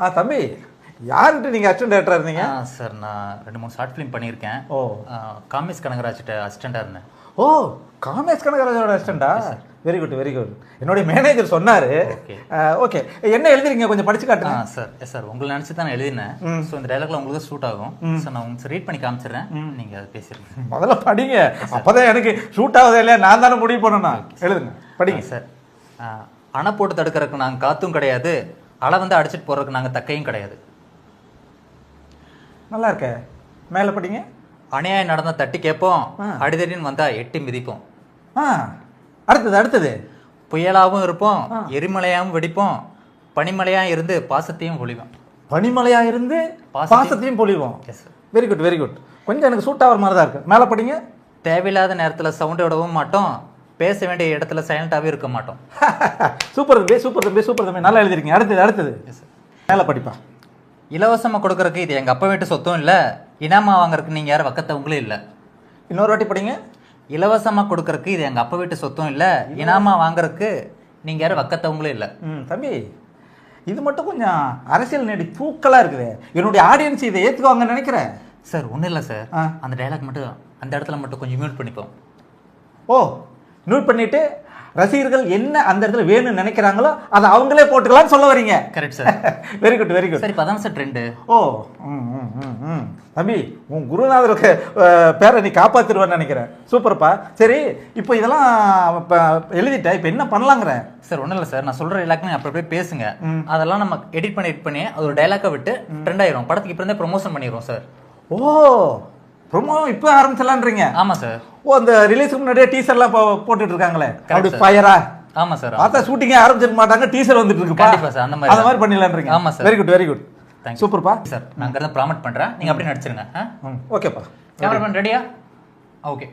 ஆ தம்பி யார்கிட்ட நீங்கள் அசிஸ்டன்ட் டேரக்டராக இருந்தீங்க? சார் நான் ரெண்டு மூணு ஷார்ட் ஃபிலிம் பண்ணியிருக்கேன். ஓ. காமிஸ் கனகராஜ்கிட்ட அசிஸ்டண்ட்டாக இருந்தேன். ஓ காமேஷ் கனகராஜோட அசிஸ்டண்டா வெரி குட் வெரி குட் என்னுடைய மேனேஜர் சொன்னார். ஓகே என்ன எழுதுறீங்க கொஞ்சம் படிச்சு காட்டுங்க. சார் எஸ் சார் உங்களை நினச்சி தான் எழுதினேன். ஸோ இந்த டைலாக்ல உங்களுக்கு சூட் ஆகும். சார் நான் உங்களுக்கு ரீட் பண்ணி காமிச்சிடுறேன். நீங்கள் அதை பேசிடுங்க. முதல்ல படிங்க. அப்பதான் எனக்கு ஷூட் ஆகுது இல்லையா? நான் தானே முடிவு பண்ணணும். எழுதுங்க. படிங்க. சார் அணை போட்டு தடுக்கிறதுக்கு நாங்கள் காத்தும் கிடையாது. அலை வந்து அடிச்சிட்டு போகிறதுக்கு நாங்கள் தக்கையும் கிடையாது. நல்லா இருக்க. மேலே படிங்க. அநியாயம் நடந்தா தட்டி கேட்போம். அடிதடின்னு வந்தா எட்டி மிதிப்போம். அடுத்தது அடுத்தது. புயலாவும் இருப்போம் எரிமலையாவும் வெடிப்போம் பனிமலையா இருந்து பாசத்தையும் பொழிவோம். பனிமலையா இருந்து பாசத்தையும் பொழிவோம். வெரி குட் வெரி குட் கொஞ்சம் எனக்கு சூட் ஆகிற மாதிரி தான் இருக்கு. மேலே படிங்க. தேவையில்லாத நேரத்தில் சவுண்ட் விடவும் மாட்டோம். பேச வேண்டிய இடத்துல சைலண்டாகவே இருக்க மாட்டோம். சூப்பர் தம்பி சூப்பர் தம்பி சூப்பர் தம்பி. நல்லா எழுதிருக்கீங்க. அடுத்தது அடுத்தது. மேலே படிப்பா. இலவசமாக கொடுக்கறதுக்கு இது எங்கள் அப்பா வீட்டு சொத்தும் இல்லை. இனாமா வாங்குறதுக்கு நீங்கள் யாரும் வக்கத்தவங்களும் இல்லை. இன்னொரு வாட்டி படிங்க. இலவசமாக கொடுக்கறதுக்கு இது எங்கள் அப்பா வீட்டு சொத்தும் இல்லை. இனாமா வாங்குறதுக்கு நீங்கள் யாரும் வக்கத்தவங்களும் இல்லை. ம் தம்பி இது மட்டும் கொஞ்சம் அரசியல் நடி தூக்கலாக இருக்குது. என்னுடைய ஆடியன்ஸ் இதை ஏற்றுக்குவாங்கன்னு நினைக்கிறேன். சார் ஒன்றும் இல்லை சார். ஆ. அந்த டைலாக் மட்டும் அந்த இடத்துல மட்டும் கொஞ்சம் மியூட் பண்ணிப்போம். ஓ நோட் பண்ணிட்டு ரசிகர்கள் என்ன அந்த இடத்துல வேணும்னு நினைக்கிறாங்களோ அதை அவங்களே போட்டுக்கலாம்னு சொல்ல வரீங்க. Correct sir very good very good சரி இப்போ அதான் சார் ட்ரெண்டு ஓ ம் தம்பி உன் குருநாதருக்கு பேரை நீ காப்பாத்திருவேன்னு நினைக்கிறேன். சூப்பர்ப்பா சரி இப்போ இதெல்லாம் இப்போ எழுதிட்ட இப்போ என்ன பண்ணலாங்கிற? சார் ஒன்றும் இல்லை சார் நான் சொல்கிற நீ அப்படி அப்படியே பேசுங்க. அதெல்லாம் நம்ம எடிட் பண்ணி எடிட் பண்ணி அது ஒரு டைலாக்கை விட்டு ட்ரெண்ட் ஆயிரும். படத்துக்கு இப்போ இருந்தே ப்ரொமோஷன் பண்ணிடுவோம் சார் ஓ ப்ரொமோ இப்போ ஆரம்பிச்சலான்றீங்க ஆமாம் சார் ஓ அந்த ரிலீஸுக்கு முன்னாடியே டீசர்லாம் போட்டுட்டு இருக்காங்களே அப்படி. ஃபயரா ஆமாம் சார் பார்த்தா ஷூட்டிங்கே ஆரம்பிச்சிருக்க மாட்டாங்க டீசர் வந்துட்டு இருக்குப்பா கண்டிப்பா sir, அந்த மாதிரி அந்த தான். மாதிரி பண்ணிடலான்றீங்க ஆமா sir. Very good very good you. சூப்பர்ப்பா சார் நான் அங்கே ப்ராமட் பண்ணுறேன் நீங்கள் அப்படியே நடிச்சிருங்க. ஓகேப்பா கேமராமேன் ரெடியா ஓகே